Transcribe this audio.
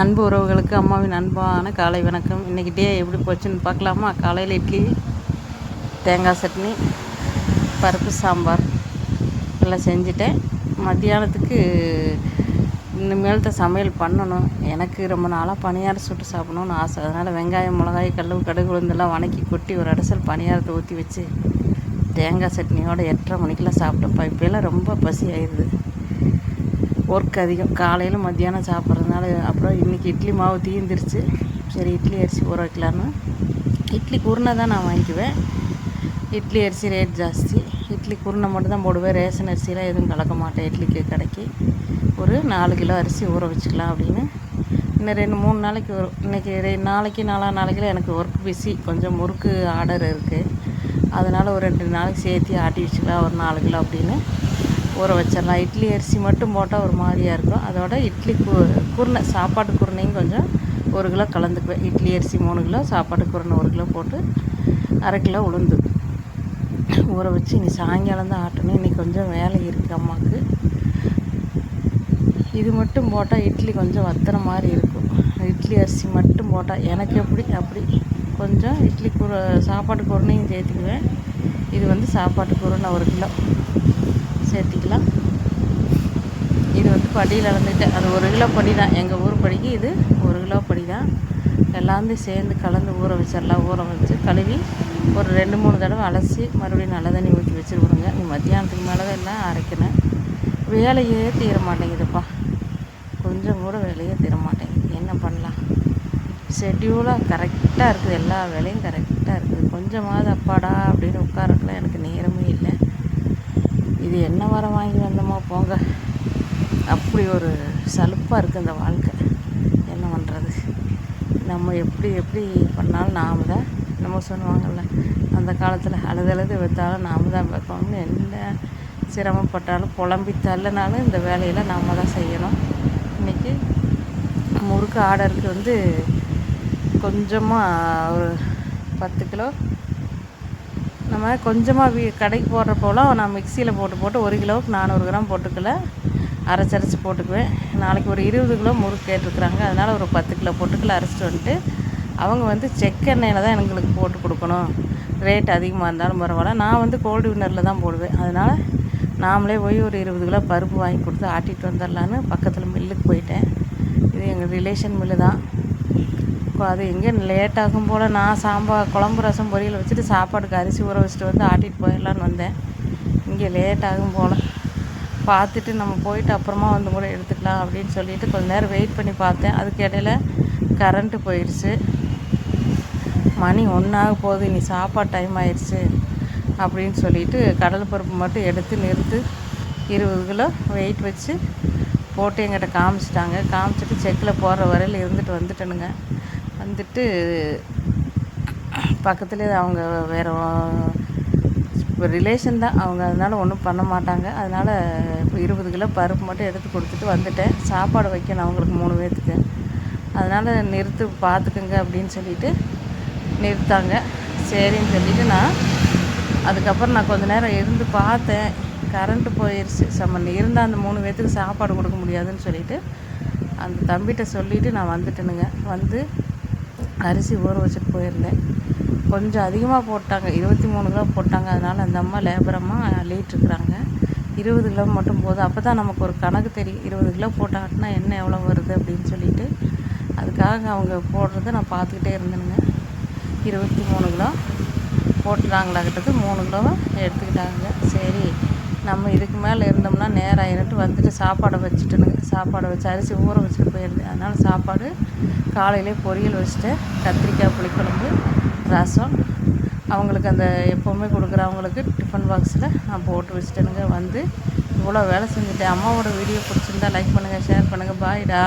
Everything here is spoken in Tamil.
அன்பு உறவுகளுக்கு அம்மாவின் அன்பான காலை வணக்கம். இன்றைக்கி டே எப்படி போச்சுன்னு பார்க்கலாமா? காலையில் இட்லி தேங்காய் சட்னி பருப்பு சாம்பார் எல்லாம் செஞ்சுட்டேன். மத்தியானத்துக்கு இனிமேல் தான் சமையல் பண்ணணும். எனக்கு ரொம்ப நாளாக பணியாரம் சுட்டு சாப்பிடணும்னு ஆசை. அதனால் வெங்காயம் மிளகாய் கடவு கடுகு உளுந்தெல்லாம் வணக்கி கொட்டி ஒரு அடசல் பணியாரத்தை ஊற்றி வச்சு தேங்காய் சட்னியோட எட்டரை மணிக்கெலாம் சாப்பிட்டப்பா இப்போலாம் ரொம்ப பசி ஆயிடுது. ஒர்க் அதிகம். காலையில் மத்தியானம் சாப்பிட்றதுனால அப்புறம் இன்றைக்கி இட்லி மாவு தீந்துருச்சு. சரி இட்லி அரிசி ஊற வைக்கலான்னு இட்லி குருணை தான் நான் வாங்கிக்குவேன். இட்லி அரிசி ரேட் ஜாஸ்தி. இட்லி குருணை மட்டும் தான் போடுவேன். ரேஷன் அரிசிலாம் எதுவும் கலக்க மாட்டேன் இட்லிக்கு கடைக்கு. ஒரு நாலு கிலோ அரிசி ஊற வச்சுக்கலாம் அப்படின்னு. இன்னும் ரெண்டு மூணு நாளைக்கு வரும் இன்றைக்கி ரெண்டு நாளைக்கு நாலா நாளைக்கில் எனக்கு ஒர்க் பிஸி கொஞ்சம் முறுக்கு ஆர்டர் இருக்குது அதனால் ஒரு ரெண்டு நாளைக்கு சேர்த்து ஆட்டி வச்சுக்கலாம். ஒரு நாலு கிலோ அப்படின்னு. ஊற வச்சிடலாம். இட்லி அரிசி மட்டும் போட்டால் ஒரு மாதிரியாக இருக்கும். அதோட இட்லி கு குருணை சாப்பாட்டு குருணையும் கொஞ்சம் ஒரு கிலோ கலந்துக்குவேன். இட்லி அரிசி மூணு கிலோ சாப்பாட்டு குருணை ஒரு கிலோ போட்டு அரை கிலோ உளுந்து. ஊற வச்சு இனி சாயங்காலம் தான் ஆட்டணும். இன்றைக்கி கொஞ்சம் வேலை இருக்குது அம்மாவுக்கு இது மட்டும் போட்டால் இட்லி கொஞ்சம் வத்துற மாதிரி இருக்கும். இட்லி அரிசி மட்டும் போட்டால் எனக்கு எப்படி அப்படி. கொஞ்சம் இட்லி குரு சாப்பாட்டு குருணையும் சேர்த்துக்குவேன். இது வந்து சாப்பாட்டு குருணை ஒரு கிலோ. சேர்த்திக்கலாம். இது வந்து படியில் அளந்துட்டு அது ஒரு கிலோ படி தான் எங்கள் ஊர் படிக்கு இது ஒரு கிலோ படி தான் எல்லாமே சேர்ந்து கலந்து ஊற வச்சிடலாம். ஊற வச்சு கழுவி ஒரு ரெண்டு மூணு தடவை அலசி மறுபடியும் நல்ல தண்ணி ஊற்றி வச்சுருவோங்க நீ மத்தியானத்துக்கு மேலே தான் எல்லாம் அரைக்கணும். வேலையே தீர மாட்டேங்குதுப்பா. கொஞ்சம் கூட வேலையே தீர மாட்டேங்குது. என்ன பண்ணலாம்? ஷெட்யூலாக கரெக்டாக இருக்குது. எல்லா வேலையும் கரெக்டாக இருக்குது. கொஞ்சமாவது அப்பாடா அப்படின்னு உட்காரக்கலாம் எனக்கு இது என்ன வரம் வாங்கி வந்தோமோ போங்க. அப்படி ஒரு சலுப்பாக இருக்குது இந்த வாழ்க்கை. என்ன பண்ணுறது நம்ம எப்படி எப்படி பண்ணாலும் நாம் தான் நம்ம சொல்லுவாங்கள்ல அந்த காலத்தில் அழுது அழுது வைத்தாலும் நாம் தான் வைப்போம்னு என்ன சிரமப்பட்டாலும் புலம்பி தள்ளனாலும் இந்த வேலையில் நாம் தான் செய்யணும். இன்றைக்கி முறுக்கு ஆர்டருக்கு வந்து கொஞ்சமாக ஒரு பத்து கிலோ நம்ம கொஞ்சமாக வீ கடைக்கு போடுறப்போலாம் நான் மிக்சியில் போட்டு போட்டு ஒரு கிலோவுக்கு நானூறு கிராம் போட்டுக்கல. அரைச்சரைச்சி போட்டுக்குவேன். நாளைக்கு ஒரு இருபது கிலோ முறுக்கு கேட்டிருக்குறாங்க. அதனால் ஒரு பத்து கிலோ போட்டுக்கல அரைச்சிட்டு வந்துட்டு. அவங்க வந்து செக்கெண்ணெயில் தான் எங்களுக்கு போட்டு கொடுக்கணும். ரேட் அதிகமாக இருந்தாலும் பரவாயில்ல. நான் வந்து கோல்டு வின்னரில் தான் போடுவேன். அதனால் நாமளே போய் ஒரு இருபது கிலோ பருப்பு வாங்கி கொடுத்து ஆட்டிகிட்டு வந்துடலான்னு பக்கத்தில் மில்லுக்கு போயிட்டேன். இது எங்கள் ரிலேஷன் மில்லு தான். அது எங்கே லேட் ஆகும் போல் நான் சாம்பார் குழம்பு ரசம் பொரியல் வச்சுட்டு சாப்பாடுக்கு அரிசி ஊற வச்சுட்டு வந்து ஆட்டிகிட்டு போயிடலான்னு வந்தேன். இங்கே லேட் ஆகும் போல். பார்த்துட்டு நம்ம போயிட்டு அப்புறமா வந்து கூட எடுத்துக்கலாம் அப்படின்னு சொல்லிட்டு கொஞ்ச நேரம் வெயிட் பண்ணி பார்த்தேன். அதுக்கு இடையில கரண்ட்டு போயிடுச்சு மணி ஒன்றாக போகுது. இனி சாப்பாடு டைம் ஆயிடுச்சு அப்படின்னு சொல்லிட்டு கடலை பருப்பு மட்டும் எடுத்து நிறுத்து இருபது கிலோ வெயிட் வச்சு போட்டு எங்கிட்ட காமிச்சிட்டாங்க. காமிச்சிட்டு செக்கில் போடுற வரையில் இருந்துட்டு வந்துட்டேனுங்க. வந்துட்டு பக்கத்தில் அவங்க வேறு இப்போ ரிலேஷன் தான். அவங்க அதனால் ஒன்றும் பண்ண மாட்டாங்க. அதனால் இப்போ இருபது கிலோ பருப்பு மட்டும் எடுத்து கொடுத்துட்டு வந்துட்டேன். சாப்பாடு வைக்கணும் அவங்களுக்கு மூணு பேர்த்துக்கு அதனால் நிறுத்து பார்த்துக்குங்க அப்படின்னு சொல்லிட்டு நிறுத்தாங்க. சரின்னு சொல்லிவிட்டு நான் அதுக்கப்புறம் நான் கொஞ்ச நேரம் இருந்து பார்த்தேன். கரண்ட்டு போயிடுச்சு சம்மன் இருந்தால் அந்த மூணு பேர்த்துக்கு சாப்பாடு கொடுக்க முடியாதுன்னு சொல்லிவிட்டு அந்த தம்பிகிட்ட சொல்லிவிட்டு நான் வந்துட்டேனுங்க. வந்து அரிசி ஊற வச்சுட்டு போயிருந்தேன். கொஞ்சம் அதிகமாக போட்டாங்க. இருபத்தி மூணு கிலோ போட்டாங்க. அதனால் அந்த அம்மா லேபரமாக அள்ளிட்டுருக்குறாங்க இருபது கிலோ மட்டும் போதும். அப்போ தான் நமக்கு ஒரு கணக்கு தெரியும். இருபது கிலோ போட்டாங்கன்னா என்ன எவ்வளோ வருது அப்படின்னு சொல்லிட்டு அதுக்காக அவங்க போடுறத நான் பார்த்துக்கிட்டே இருந்தேனுங்க. இருபத்தி மூணு கிலோ போட்டுறாங்களாக்கிட்டது மூணு கிலோவை எடுத்துக்கிட்டாங்க. சரி நம்ம இதுக்கு மேலே இருந்தோம்னா நேரம் ஆயிரட்டு வந்துட்டு சாப்பாடை வச்சுட்டுனுங்க. சாப்பாடை வச்சு அரிசி ஊற வச்சுட்டு போயிருந்தேன். அதனால் சாப்பாடு காலையிலே பொரியல் வச்சுட்டு கத்திரிக்காய் புளிக்குழம்பு ரசம். அவங்களுக்கு அந்த எப்போவுமே கொடுக்குறவங்களுக்கு டிஃபன் பாக்ஸில் நான் போட்டு வச்சுட்டேனுங்க. வந்து இவ்வளோ வேலை செஞ்சுட்டேன். அம்மாவோட வீடியோ பிடிச்சிருந்தா லைக் பண்ணுங்கள் ஷேர் பண்ணுங்கள் பாய்டா